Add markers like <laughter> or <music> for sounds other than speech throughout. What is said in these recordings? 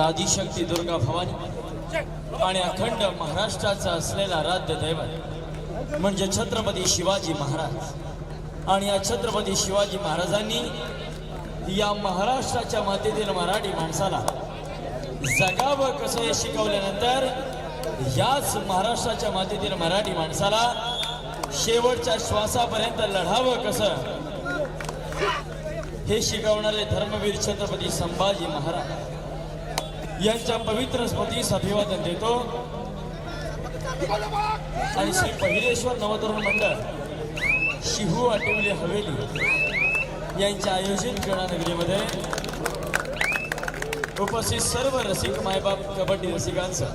आदिशक्ती दुर्गा भवानी आणि अखंड महाराष्ट्राचा असलेला राज्य दैवत म्हणजे छत्रपती शिवाजी महाराज. आणि या छत्रपती शिवाजी महाराजांनी या महाराष्ट्राच्या मातीतील मराठी माणसाला जगावं कसं हे शिकवल्यानंतर याच महाराष्ट्राच्या मातीतील मराठी माणसाला शेवटच्या श्वासापर्यंत लढावं कसं हे शिकवणारे धर्मवीर छत्रपती संभाजी महाराज. यांच्या पवित्र स्मृतीस अभिवादन देतो. आणि श्री पहिलेश्वर नवतरुण मंडळ शिहू आटिवली हवेली यांच्या आयोजित क्रीडानगरीमध्ये उपस्थित सर्व रसिक मायबाप कबड्डी रसिकांचं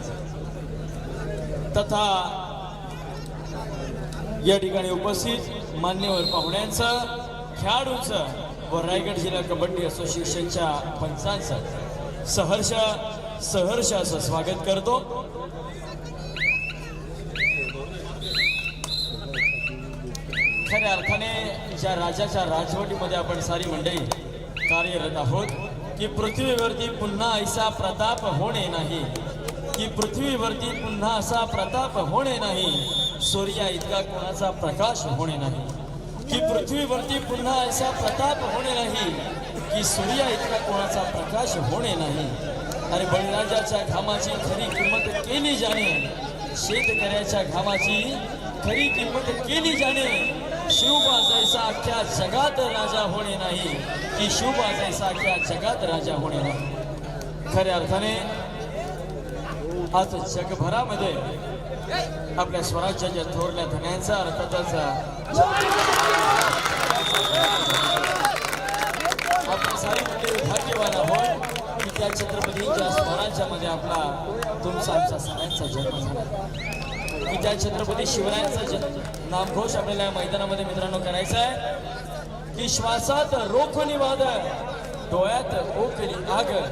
तथा या ठिकाणी उपस्थित मान्यवर पाहुण्यांचं खेळाडूंचं व रायगड जिल्हा कबड्डी असोसिएशनच्या पंचांचं सहर्ष सहर्ष असं स्वागत करतो. खऱ्या अर्थाने ज्या राजाच्या राजवटीमध्ये आपण सारी मंडळी कार्यरत आहोत की पृथ्वीवरती पुन्हा ऐसा प्रताप होणे नाही की पृथ्वीवरती पुन्हा असा प्रताप होणे नाही सूर्या इतका कोणाचा प्रकाश होणे नाही. की पृथ्वीवरती पुन्हा असा प्रताप होणे नाही की सूर्या इतका कोणाचा प्रकाश होणे नाही. आणि बळीराजाच्या घामाची खरी किंमत केली जाणे शेतकऱ्याच्या घामाची खरी किंमत केली जाणे शिवबाजायचा अख्ख्या जगात राजा होणे नाही की शिवबाजायचा अख्ख्या जगात राजा होणे नाही. खऱ्या अर्थाने आज जगभरामध्ये आपल्या स्वराज्याच्या थोरल्या धन्यांचा अर्थातच आपण भाग्यवान आहोत. की त्या छत्रपतींच्या स्वराज्यामध्ये आपला तुमचा आमचा सगळ्यांचा जन्म झाला. की त्या छत्रपती शिवरायांचा जन्म नामघोष आपल्याला या मैदानामध्ये मित्रांनो करायचा आहे. की श्वासात रोखणी वाद डोळ्यात ओकरी आग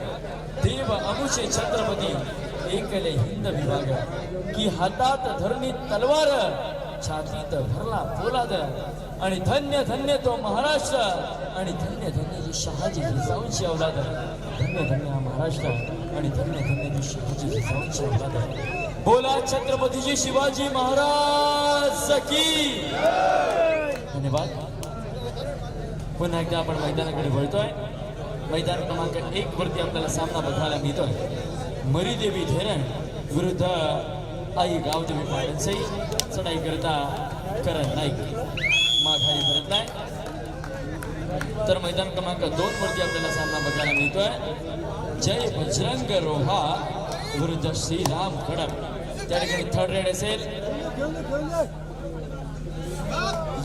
देव अमुचे छत्रपती एकले हिंद विभाग. की हातात धरणी तलवार छातीत भरला पोलाद. आणि धन्य धन्य तो महाराष्ट्र. आणि धन्य धन्य शहाजी जिजाऊंची अवलाद धन्य धन्य हा महाराष्ट्र आणि धन्य धन्य ती शहाजी जिजाऊंची अवलाद बोला छत्रपतीजी शिवाजी महाराज की. धन्यवाद. पुन्हा एकदा आपण मैदानाकडे वळतोय. मैदान क्रमांक एक वरती आपल्याला सामना बघायला मिळतोय. मरीदेवी धरण विरुद्ध आई गावदेवी पाटणसई. चढाई करता करण नाईक माघारी करत नाही तर मैदान क्रमांक दोन वरती आपल्याला सामना बघायला मिळतोय. जय बजरंग रोहा विरुद्ध श्रीराम खडक. त्या ठिकाणी थर्ड रेड असेल.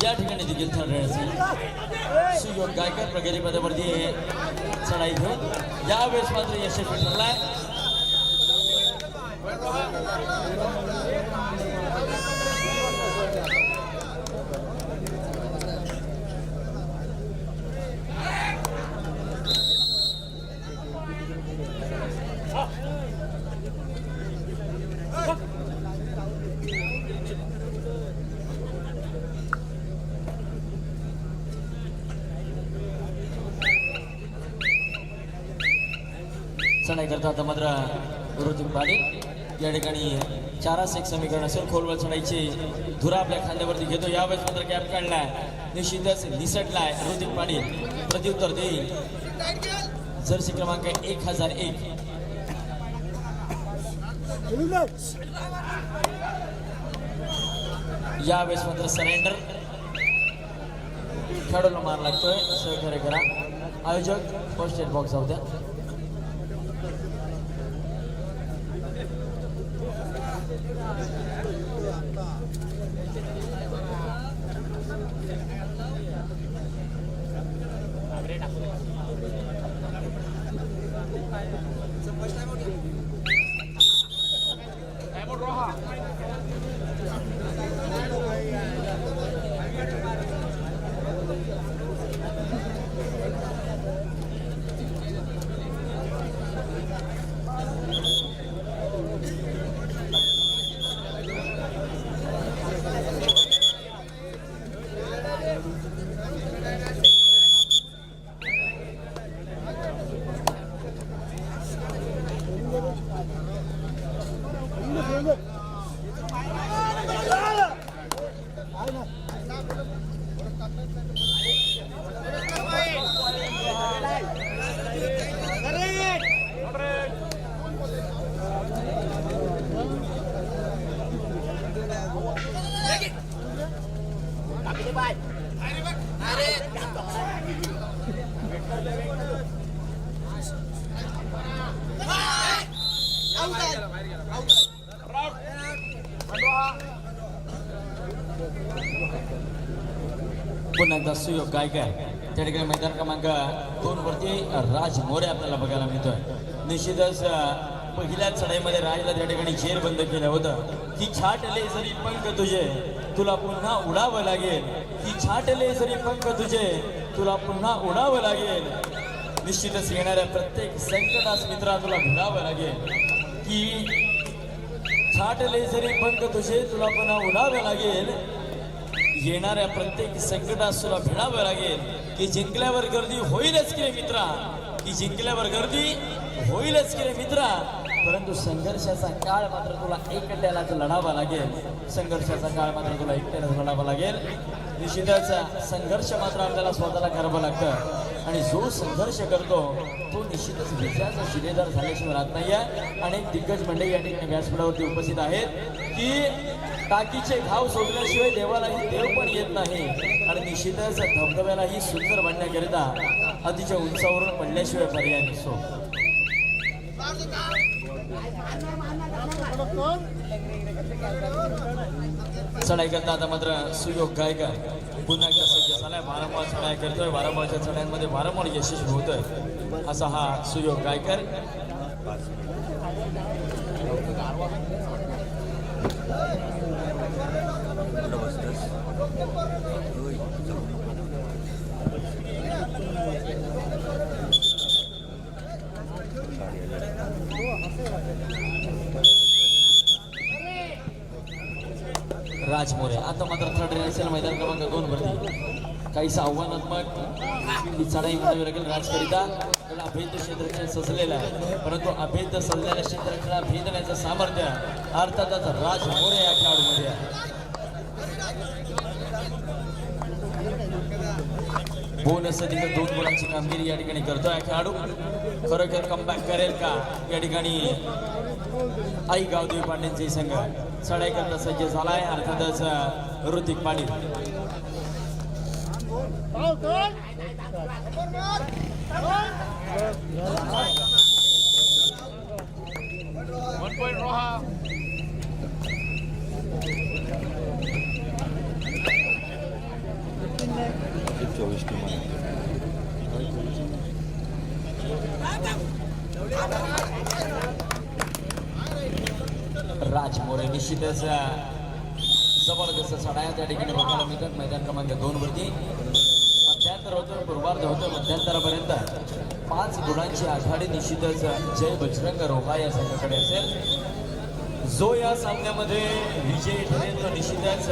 या ठिकाणी देखील थर्ड रेड असेल. सुयोग गायकर प्रगती पदावरती चढाई घेऊन यावेळेस मात्र यशस्वी ठरलाय चढाई करता दमद्रा मात्र ऋतिक या ठिकाणी चारास एक समीकरण असेल. खोलवर चढाईची धुरा आपल्या खांद्यावरती घेतो. यावेळेस मात्र गॅप काढलाय. निश्चितच निसटलाय. ऋतिक पाटील प्रत्युत्तर देईल. जर्सी क्रमांक एक हजार एक. यावेळेस मात्र सरेंडर खेळाडूला मार लागतोय. सहकार्य करा. आयोजक फर्स्ट एड बॉक्स जाऊ द्या. Gracias. 来来来来来 पुन्हा एकदा सुयोग त्या ठिकाणी मैदान क्रमांक दोन वरती राज मोरे आपल्याला बघायला मिळतोय. निश्चितच पहिल्या चढाईमध्ये राजला त्या ठिकाणी जेर बंद केलं होतं. की छाटले जरी पंख तुझे तुला पुन्हा उडावं लागेल. की छाटले जरी पंख तुझे तुला पुन्हा उडावं लागेल. निश्चितच येणाऱ्या प्रत्येक संकटास मित्रा तुला भिडावं लागेल. की छाटले जरी पंख तुझे तुला पुन्हा उडावं लागेल. येणाऱ्या प्रत्येक संकटास तुला भिडावं लागेल. की जिंकल्यावर गर्दी होईलच की रे मित्रा? की जिंकल्यावर गर्दी होईलच की रे मित्रा? परंतु संघर्षाचा काळ मात्र तुला एकट्यालाच लढावा लागेल. संघर्षाचा काळ मात्र तुला एकट्यालाच लढावा लागेल. निश्चितच संघर्ष मात्र आपल्याला स्वतःला करावं लागतं. आणि जो संघर्ष करतो तो निश्चितच विजयाचा शिलेदार झाल्याशिवाय राहत नाही आहे अनेक दिग्गज मंडळी या ठिकाणी व्यासपीठावरती उपस्थित आहेत. की टाकीचे घाव सोडल्याशिवाय देवालाही देव पण येत नाही. आणि निश्चितच धबधब्यालाही सुंदर बनण्याकरिता अतिशय उंचावरून पडल्याशिवाय पर्याय नसतो. चढाई करता आता मात्र सुयोग गायकर. पुन्हा एकदा सज्ज झालाय. वारंवार चढाई करतोय. वारंवारच्या चढाईमध्ये वारंवार यशस्वी होतोय. असा हा सुयोग गायकर राजमोरे आता मात्र असेल मैदान क्रमांक दोन वरती काहीसं आव्हानात्मक ही चढाई म्हणावी लागेल राजकरिता त्याला अभेद क्षेत्रक्षण सजलेलं आहे. परंतु अभेद सजलेल्या क्षेत्रक्षणा भेदण्याचं सामर्थ्य अर्थातच राज मोरे या खेळाडूमध्ये आहे. बोनस तिथं दोन गुणांची कामगिरी या ठिकाणी करतोय. खेळाडू खरोखर कमबॅक करेल का? या ठिकाणी आई गावदेवी पांडेंचे संघ चढाई करता सज्ज झालाय. अर्थातच अं, ऋतिक पाटील. चोवीस टीम राजमोरे निश्चितच जबरदस्त जबरदस्त चढाया त्या ठिकाणी बघायला मिळतात. मैदान क्रमांक दोन वरती. मध्यांतर होतं पूर्वार्ध होतं मध्यांतरापर्यंत. पाच गुणांची आघाडी निश्चितच जय बजरंग रोहा या संघाकडे असेल. जो या सामन्यामध्ये विजयी ठरेल तो निश्चितच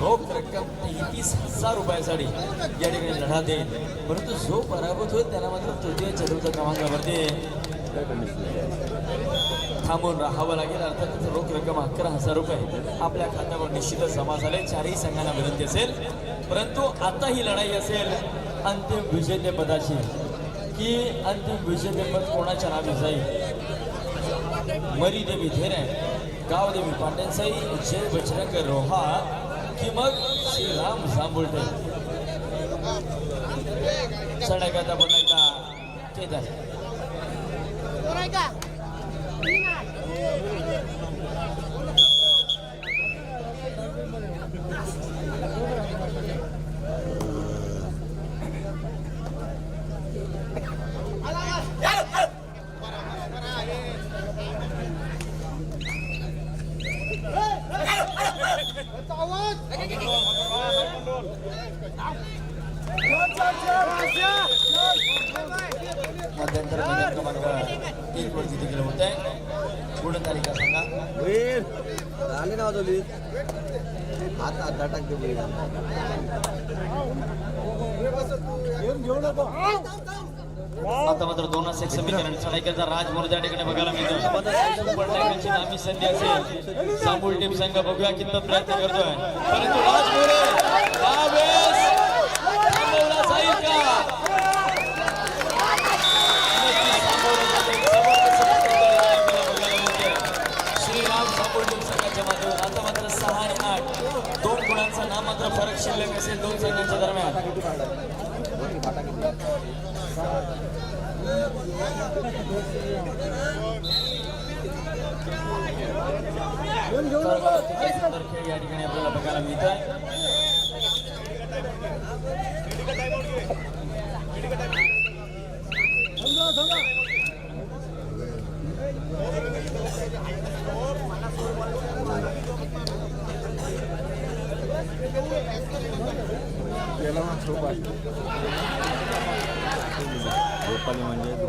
रोख रक्कम तेहतीस हजार रुपयासाठी या ठिकाणी लढा देईल. परंतु जो पराभूत होईल त्याला मात्र तृतीय चतुर्थ क्रमांकावरती थांबून राहावं लागेल. अर्थातच रोख रक्कम अकरा हजार रुपये आपल्या खात्यावर निश्चितच जमा झाले. चारही संघांना विनंती असेल. परंतु आता ही लढाई असेल अंतिम विजेतेपदाची की अंतिम विजेतेपद कोणाच्या नावे जाईल? मरीदेवी धेरे गावदेवी पांडेसाई जय बजरंग रोहा की मग श्रीराम जांभुळटे चढाई पुन्हा एकदा केदार. मध्यंतर मैदान क्रमांक एक वरती तिकडे होत आहे सांगा झाले ना वाजवली हात हात आता मात्र दोनच एक समीकरण. सडायकरचा राज मोर त्या ठिकाणी बघायला मिळतो आम्ही संधी असेल सांगूल टीम संघ बघूया कितपत प्रयत्न करतोय. परंतु राज मोरे यावेळेस जाईल का नक्कीच थांबवलं जाईल. जबरदस्त प्रकारे बघायला मिळतोय. श्रीराम सांबूल टीम संघाच्या माध्यमातून आता मात्र सहा आणि आठ दोन गुणांचा नामात्र फरक शिल्लक असेल दोन संघांच्या दरम्यान तर अतिशय सुंदर खेळ या ठिकाणी आपल्याला बघायला मिळतोय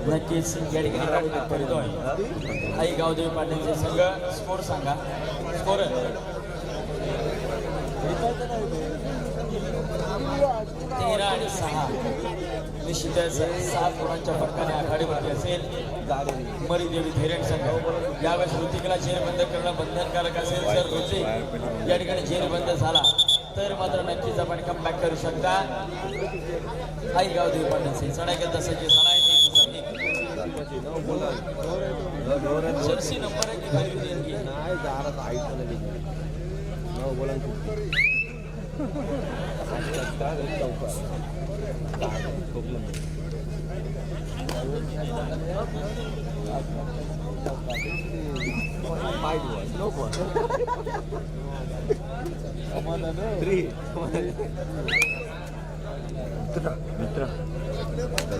नक्कीच या ठिकाणी आई गावदेवी पाटीलचे संघ स्कोर सांगा स्कोर तेरा आणि सहा निश्चितच सात गुणांच्या फरकाने आघाडीवरती असेल मरीदेवी धैर्य संघ यावेळेस ऋतिकला जेरबंद करणं बंधनकारक असेल जर ऋतिक या ठिकाणी जेरबंद झाला. तर मात्र नक्कीच आपण कमबॅक करू शकता. आई गावदेवी पाटील सिंग सडायक दसाची सडाय जर्सी नंबर आहे की घरी आई नऊ बोला ना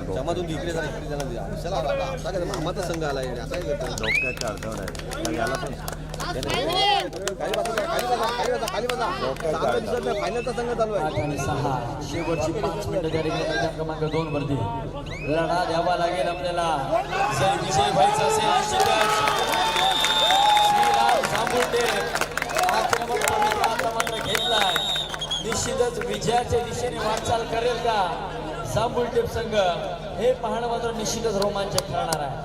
जमातून इकडे इकडे द्या. चला आता काय मामाचा संघ आला आहे आता काय डोक्याच्या अडचण आहे तर याला पण चालू शेवटची पाच मिनिटं त्या क्रमांक दोन वरती लढा द्यावा लागेल आपल्याला जर विजय व्हायचा असेल श्रीराम आक्रमक भूमिका आता मात्र घेतलाय निश्चितच विजयाच्या दिशेने वाटचाल करेल का? सांबुल टेप संघ हे पाहणं मात्र निश्चितच रोमांचक ठरणार आहे.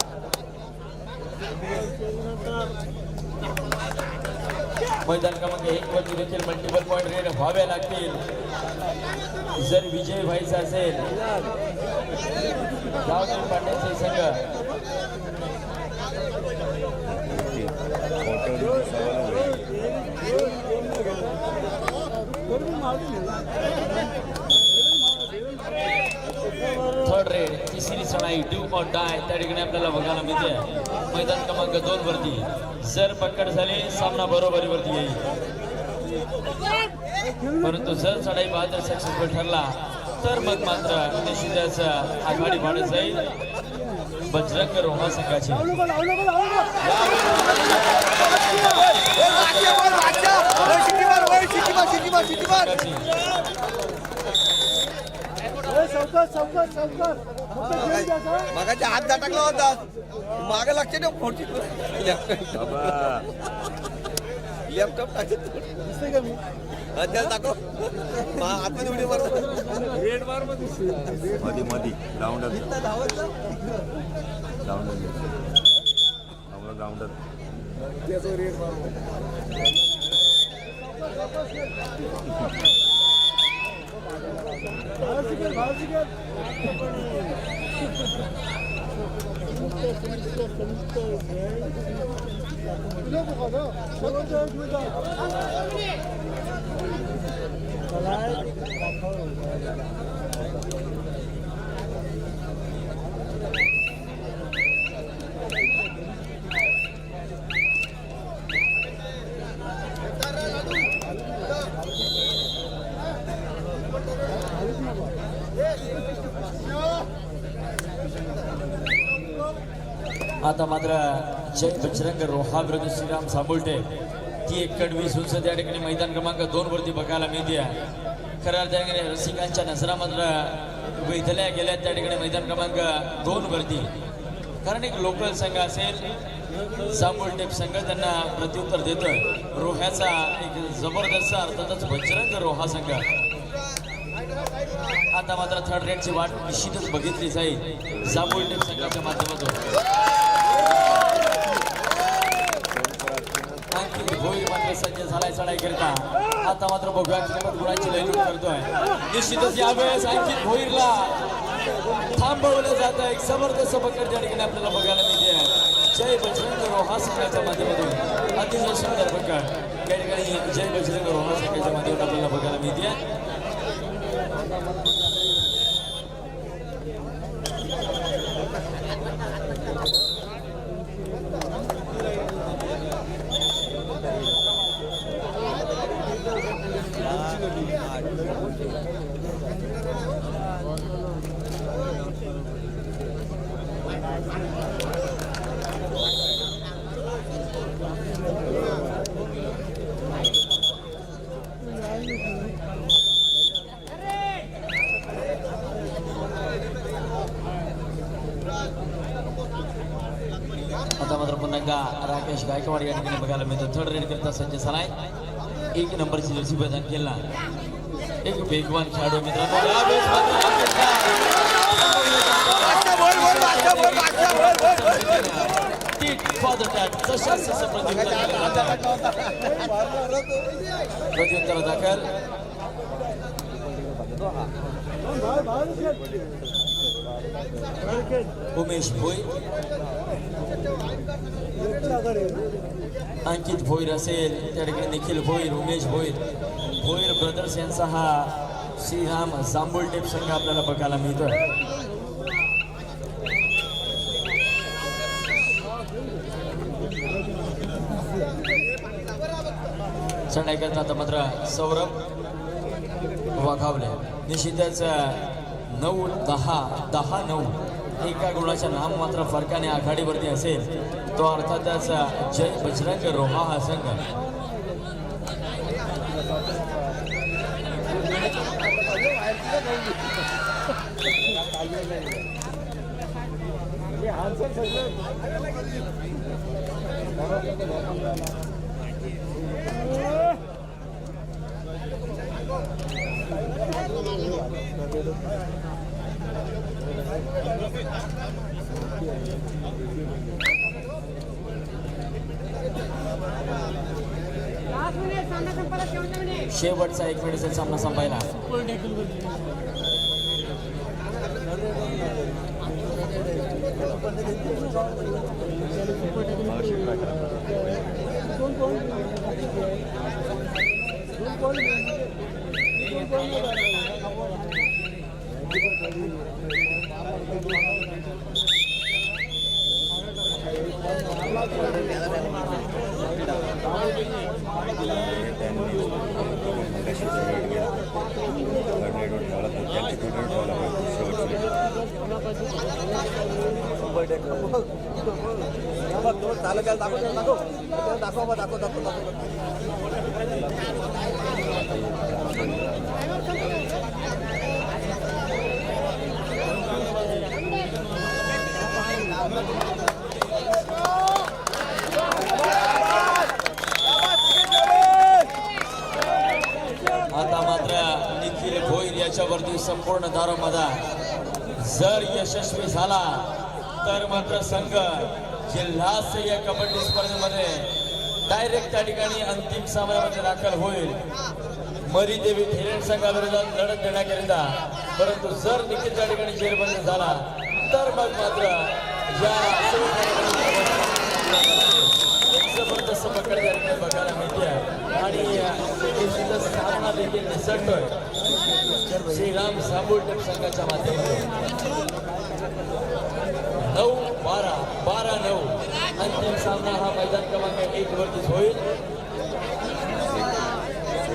मैदान क्रमांक एक वरती देखील मल्टिपल पॉईंट रेड व्हावे लागतील. जर विजय व्हायचा असेल गावदेव पाटीलचे संघ. थर्ड रेड तिसरी चढाई ड्यू और डाय त्या ठिकाणी आपल्याला बघायला मिळते. मैदान क्रमांक दोन वरती. जर पकड झाली सामना बरोबरीवरती येईल. परंतु जर चढाई बहादर सक्सेसफुल ठरला तर मग मात्र निश्चितच आघाडी वाढत जाईल. बजरंग रोहा संघाची. मागाच्या हात टाकला होता. माग लक्ष ठेव फोडची लॅपटॉप टाकत त्याला टाको आतमध्ये उडी मार मधी मधी. ग्राउंडच धावत ग्राउंडच Alright. आता मात्र जय बजरंग रोहा विरुद्ध श्रीराम साबुलटे. ती एक कडवी झुंज त्या ठिकाणी मैदान क्रमांक दोन वरती बघायला मिळते. खऱ्या अर्थाने रसिकांच्या नजरा मात्र वेधल्या गेल्या त्या ठिकाणी मैदान क्रमांक दोन वरती. कारण एक लोकल संघ असेल जांभूळ संघ त्यांना प्रत्युत्तर देतोय. रोह्याचा एक जबरदस्त अर्थातच बजरंग रोहा संघ. आता मात्र थर्ड रेडची वाट निश्चितच बघितली जाईल. जांभूळ टीम संघाच्या माध्यमातून. होईल मात्र सज्ज झालाय चढाई करता आता मात्र बघूया कितपत गुणाची लयलूट करतोय. निश्चितच यावेळेस आणखी भोईरला थांबवलं जात. एक जबरदस्त पकड त्या ठिकाणी आपल्याला बघायला मिळते. जय बजरंग रोहा संघाच्या माध्यमातून. अतिशय सुंदर पकड. काही ठिकाणी जय बजरंग रोहा संघाच्या माध्यमातून आपल्याला बघायला मिळते आता मात्र पुन्हा एकदा राकेश गायकवाड या ठिकाणी बघायला मिळतो. थर्ड रेड करता संजय सराय. एक नंबरची जर्सी प्रदान केला. एक वेगवान खेळाडू मित्रांनो. दाखल. उमेश भोई अंकित भोईर असेल त्या ठिकाणी निखिल भोईर उमेश भोईर. भोईर ब्रदर्स यांचा हा श्रीराम जांभूळ टेप संघ आपल्याला बघायला मिळतोय. चढाई करता आता मात्र सौरभ वाघावले. निश्चितच नऊ दहा दहा नऊ. एका गुणाच्या नाम मात्र फरकाने आघाडीवरती असेल. तो अर्थातच जय बजरंग रोहा हा संघ. <laughs> <laughs> लास्ट मिनिट सामना संपायला. शेवटचा मिनिट शेवटचा एक मिनिट असेल सामना संपायला चालत त्याला दाखव त्याला दाखव त्याला दाखव बा, दाखव दाखव दाखव आता मात्र निखिल भोईर याच्यावरती संपूर्ण दारोमदा जर यशस्वी झाला तर मात्र संघ जिल्हास्तरीय कबड्डी स्पर्धेमध्ये डायरेक्ट त्या ठिकाणी अंतिम सामन्यामध्ये दाखल होईल. मरी देवी थेरेन संघाविरोधात लढत देण्याकरिता परंतु जर निखिल त्या ठिकाणी जेरबंद झाला तर मग मात्र या जबरदस्त पकड बघायला मिळते. आणि सामना देखील निसटतोय. श्रीराम साबूळ संघाच्या माध्यमातून. नऊ बारा बारा नऊ. अंतिम सामना हा मैदान क्रमांक एक वरतीच होईल.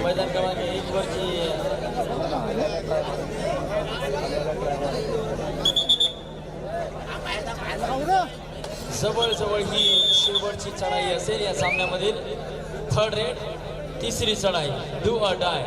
मैदान क्रमांक एक वरची जवळ जवळ ही शेवटची चढाई असेल या सामन्यामधील. थर्ड रेड तिसरी चढाई. Do a dye